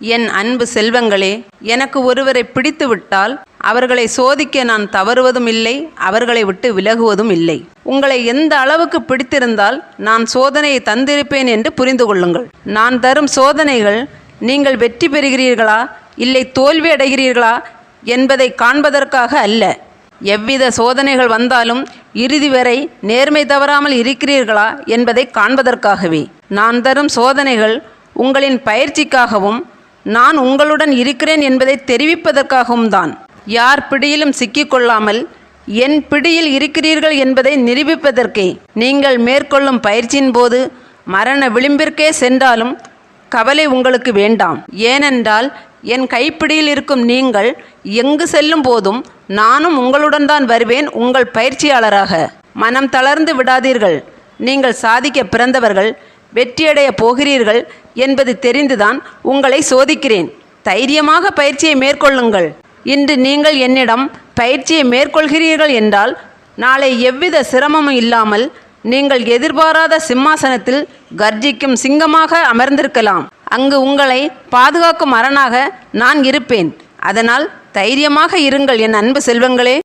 என் அன்பு செல்வங்களே எனக்கு ஒருவரை பிடித்து விட்டால் அவர்களை சோதிக்க நான் தவறுவதும் இல்லை அவர்களை விட்டு விலகுவதும் இல்லை. உங்களை எந்த அளவுக்கு பிடித்திருந்தால் நான் சோதனையை தந்திருப்பேன் என்று புரிந்து கொள்ளுங்கள். நான் தரும் சோதனைகள் நீங்கள் வெற்றி பெறுகிறீர்களா இல்லை தோல்வி அடைகிறீர்களா என்பதை காண்பதற்காக அல்ல. எவ்வித சோதனைகள் வந்தாலும் இறுதி வரை நேர்மை தவறாமல் இருக்கிறீர்களா என்பதை காண்பதற்காகவே. நான் தரும் சோதனைகள் உங்களின் பயிற்சிக்காகவும் நான் உங்களுடன் இருக்கிறேன் என்பதை தெரிவிப்பதற்காகவும் தான் யார் பிடியிலும் சிக்கிக்கொள்ளாமல் என் பிடியில் இருக்கிறீர்கள் என்பதை நிரூபிப்பதற்கே நீங்கள் மேற்கொள்ளும் பயிற்சியின் போது மரண விளிம்பிற்கே சென்றாலும் கவலை உங்களுக்கு வேண்டாம். ஏனென்றால் என் கைப்பிடியில் இருக்கும் நீங்கள் எங்கு செல்லும் போதும் நானும் உங்களுடன் தான் வருவேன் உங்கள் பயிற்சியாளராக. மனம் தளர்ந்து விடாதீர்கள். நீங்கள் சாதிக்க பிறந்தவர்கள். வெற்றியடைய போகிறீர்கள் என்பது தெரிந்துதான் உங்களை சோதிக்கிறேன். தைரியமாக பயிற்சியை மேற்கொள்ளுங்கள். இன்று நீங்கள் என்னிடம் பயிற்சியை மேற்கொள்கிறீர்கள் என்றால் நாளை எவ்வித சிரமமும் இல்லாமல் நீங்கள் எதிர்பாராத சிம்மாசனத்தில் கர்ஜிக்கும் சிங்கமாக அமர்ந்திருக்கலாம். அங்கு உங்களை பாதுகாக்கும் அரணாக நான் இருப்பேன். அதனால் தைரியமாக இருங்கள் என் அன்பு செல்வங்களே.